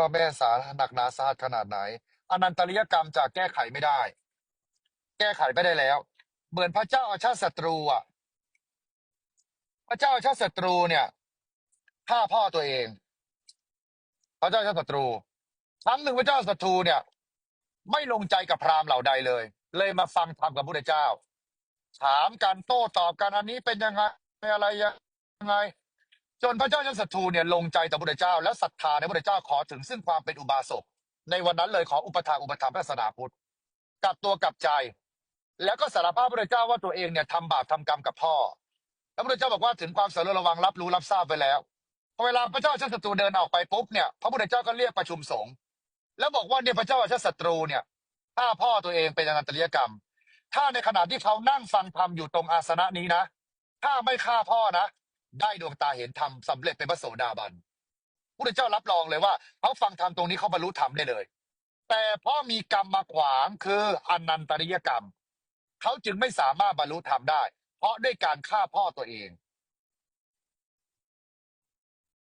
พ่อแม่สาหนักหนาสาหัสขนาดไหน อนันตริยกรรมจะแก้ไขไม่ได้ แก้ไขไม่ได้แล้ว เหมือนพระเจ้าอาชาติศัตรูอะ พระเจ้าอาชาติศัตรูเนี่ยฆ่าพ่อตัวเอง พระเจ้าอาชาติศัตรู ครั้งหนึ่งพระเจ้าศัตรูเนี่ย ไม่ลงใจกับพราหมณ์เหล่าใดเลย เลยมาฟังธรรมกับพระเจ้า ถามกันโต้ตอบกันอันนี้เป็นยังไงอะไรยังไง จนพระเจ้าชันศัตรูเนี่ยลงใจต่อพระเจ้า และศรัทธาในพระเจ้าขอถึงซึ่งความเป็นอุบาสกในวันนั้นเลยขออุปถาอุปถัมภ์พระศาสนาพุทธกลับตัวกลับใจ แล้วก็สารภาพพระเจ้าว่าตัวเองเนี่ยทำบาปทำกรรมกับพ่อแล้วพระเจ้าบอกว่าถึงความสารระวังรับรู้รับทราบไปแล้วพอเวลาพระเจ้าชันศัตรูเดินออกไปปุ๊บเนี่ยพระพุทธเจ้าก็เรียกประชุมสงฆ์แล้วบอกว่าเนี่ยพระเจ้าชันศัตรูเนี่ยฆ่าพ่อตัวเองเป็นอนันตริยกรรม ถ้าในขณะที่เขานั่งฟังธรรมอยู่ตรงอาสนะนี้นะ ถ้าไม่ฆ่าพ่อนะ ได้ดวงตาเห็นธรรมสำเร็จเป็นพระโสดาบันพุทธเจ้ารับรองเลยว่าเขาฟังธรรมตรงนี้เขาบรรลุธรรมได้เลย แต่เพราะมีกรรมมาขวางคืออนันตริยกรรมเขาจึงไม่สามารถบรรลุธรรมได้ เพราะด้วยการฆ่าพ่อตัวเอง